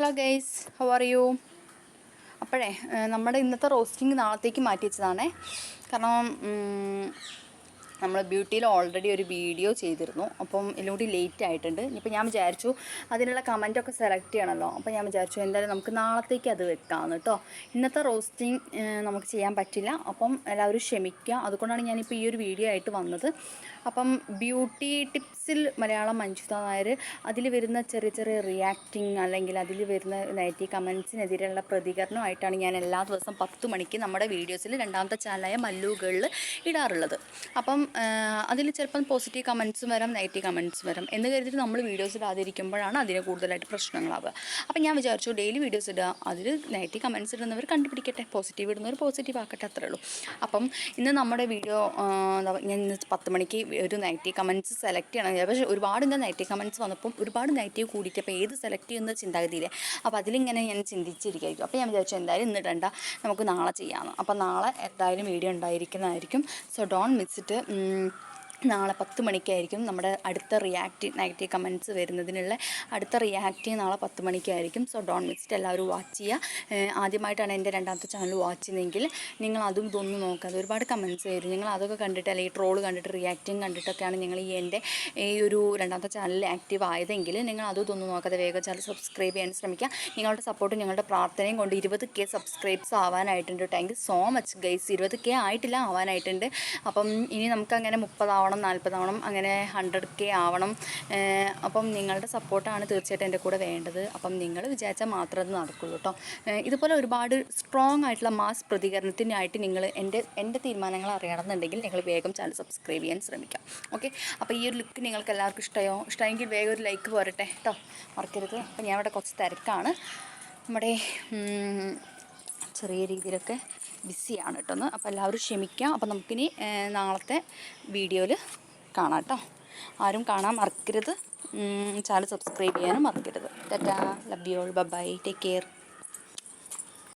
Hello guys how are you അപ്പോഴേ നമ്മുടെ ഇന്നത്തെ റോസ്റ്റിംഗ് നാളത്തേക്ക് മാറ്റി വെച്ചതാണേ. കാരണം നമ്മൾ ബ്യൂട്ടിയിൽ ഓൾറെഡി ഒരു വീഡിയോ ചെയ്തിരുന്നു. അപ്പം ഇതിലൂടെ ലേറ്റ് ആയിട്ടുണ്ട്. ഇനിയിപ്പോൾ ഞാൻ വിചാരിച്ചു അതിനുള്ള കമന്റൊക്കെ സെലക്ട് ചെയ്യണമല്ലോ അപ്പോൾ ഞാൻ വിചാരിച്ചു എന്തായാലും നമുക്ക് നാളത്തേക്ക് അത് വെക്കാമെന്ന് കേട്ടോ ഇന്നത്തെ റോസ്റ്റിംഗ് നമുക്ക് ചെയ്യാൻ പറ്റില്ല. അപ്പം എല്ലാവരും ക്ഷമിക്കുക. അതുകൊണ്ടാണ് ഞാനിപ്പോൾ ഈ ഒരു വീഡിയോ ആയിട്ട് വന്നത്. അപ്പം ബ്യൂട്ടി ടിപ്സിൽ മലയാളം മഞ്ജുത നായർ അതിൽ വരുന്ന ചെറിയ ചെറിയ റിയാക്റ്റിംഗ് അല്ലെങ്കിൽ അതിൽ വരുന്ന നെഗറ്റീവ് കമൻസിനെതിരെയുള്ള പ്രതികരണമായിട്ടാണ് ഞാൻ എല്ലാ ദിവസം പത്ത് മണിക്ക് നമ്മുടെ വീഡിയോസിൽ രണ്ടാമത്തെ ചാനലായ മല്ലൂകളിൽ ഇടാറുള്ളത്. അപ്പം അതിൽ ചിലപ്പം പോസിറ്റീവ് കമൻസും വരാം നെഗറ്റീവ് കമൻസും വരാം. എന്ന് കരുതിയിട്ട് നമ്മൾ വീഡിയോസ് ഇടാതിരിക്കുമ്പോഴാണ് അതിന് കൂടുതലായിട്ട് പ്രശ്നങ്ങളാവുക. അപ്പം ഞാൻ വിചാരിച്ചു ഡെയിലി വീഡിയോസ് ഇടുക. അതിൽ നെഗറ്റീവ് കമൻസ് ഇടുന്നവർ കണ്ടുപിടിക്കട്ടെ. പോസിറ്റീവ് ഇടുന്നവർ പോസിറ്റീവ് ആക്കട്ടെ അത്രേ ഉള്ളൂ. അപ്പം ഇന്ന് നമ്മുടെ വീഡിയോ ഞാൻ ഇന്ന് പത്ത് മണിക്ക് ഒരു നെഗറ്റീവ് കമൻസ് സെലക്ട് ചെയ്യണം. പക്ഷേ ഒരുപാട് ഇന്ന് നെഗറ്റീവ് കമൻസ് വന്നപ്പം ഒരുപാട് നെഗറ്റീവ് കൂടിയിട്ട് അപ്പോൾ ഏത് സെലക്ട് ചെയ്യുന്ന ചിന്താഗതിയില്ലേ. അപ്പോൾ അതിലിങ്ങനെ ഞാൻ ചിന്തിച്ചിരിക്കുകയായിരിക്കും. അപ്പോൾ ഞാൻ വിചാരിച്ചു എന്തായാലും ഇന്ന് ഇടണ്ട നമുക്ക് നാളെ ചെയ്യാമെന്ന് അപ്പോൾ നാളെ എന്തായാലും വീഡിയോ ഉണ്ടായിരിക്കുന്നതായിരിക്കും. So don't miss it um, നാളെ പത്ത് മണിക്കായിരിക്കും നമ്മുടെ അടുത്ത റിയാക്റ്റ് നെഗറ്റീവ് കമന്റ്സ് വരുന്നതിനുള്ള അടുത്ത റിയാക്റ്റ് നാളെ പത്ത് മണിക്കായിരിക്കും. സോ ഡോൺ മിസ്റ്റ് എല്ലാവരും വാച്ച് ചെയ്യുക. ആദ്യമായിട്ടാണ് എന്റെ രണ്ടാമത്തെ ചാനൽ വാച്ച് ചെയ്യുന്നതെങ്കിൽ നിങ്ങൾ അതും ഇതൊന്നും നോക്കാതെ ഒരുപാട് കമന്റ്സ് വരും. നിങ്ങൾ അതൊക്കെ കണ്ടിട്ട് അല്ലെങ്കിൽ ട്രോൾ കണ്ടിട്ട് റിയാക്റ്റിങ് കണ്ടിട്ടൊക്കെയാണ് നിങ്ങൾ ഈ എന്റെ ഈ ഒരു രണ്ടാമത്തെ ചാനൽ ആക്റ്റീവ് ആയതെങ്കിൽ നിങ്ങൾ അതും ഇതൊന്നും നോക്കാതെ വേഗം ചാനൽ സബ്സ്ക്രൈബ് ചെയ്യാൻ ശ്രമിക്കുക. നിങ്ങളുടെ സപ്പോർട്ടും ഞങ്ങളുടെ പ്രാർത്ഥനയും കൊണ്ട് ഇരുപത് K subscribes ആവാനായിട്ടുണ്ട്. Thank you so much guys. ഇരുപത് കെ ആയിട്ടില്ല ആവാനായിട്ടുണ്ട്. അപ്പം ഇനി നമുക്ക് അങ്ങനെ മുപ്പതാവണം നാൽപ്പതാവണം അങ്ങനെ ഹൺഡ്രഡ് കെ ആവണം. അപ്പം നിങ്ങളുടെ സപ്പോർട്ടാണ് തീർച്ചയായിട്ടും എന്റെ കൂടെ വേണ്ടത്. അപ്പം നിങ്ങൾ വിചാരിച്ചാൽ മാത്രമേ അത് നടക്കുള്ളൂ കേട്ടോ. ഇതുപോലെ ഒരുപാട് സ്ട്രോങ് ആയിട്ടുള്ള മാസ് പ്രതികരണത്തിനായിട്ട് നിങ്ങൾ എന്റെ എന്റെ തീരുമാനങ്ങൾ അറിയണമെന്നുണ്ടെങ്കിൽ നിങ്ങൾ വേഗം ചാനൽ സബ്സ്ക്രൈബ് ചെയ്യാൻ ശ്രമിക്കാം. ഓക്കെ അപ്പോൾ ഈ ഒരു ലുക്ക് നിങ്ങൾക്ക് എല്ലാവർക്കും ഇഷ്ടമായോ ഇഷ്ടമെങ്കിൽ വേഗം ഒരു ലൈക്ക് പോരട്ടെ കേട്ടോ. മറക്കരുത്. അപ്പോൾ ഞാൻ ഇവിടെ കുറച്ച് തിരക്കാണ്. നമ്മുടെ ചെറിയ രീതിയിലൊക്കെ ബിസിയാണ് കേട്ടോ ഒന്ന് അപ്പോൾ എല്ലാവരും ക്ഷമിക്കാം. അപ്പോൾ നമുക്കിനി നാളത്തെ വീഡിയോയിൽ കാണാം കേട്ടോ ആരും കാണാൻ മറക്കരുത്. ചാനൽ സബ്സ്ക്രൈബ് ചെയ്യാനും മറക്കരുത്. Tata. Love you all bye take care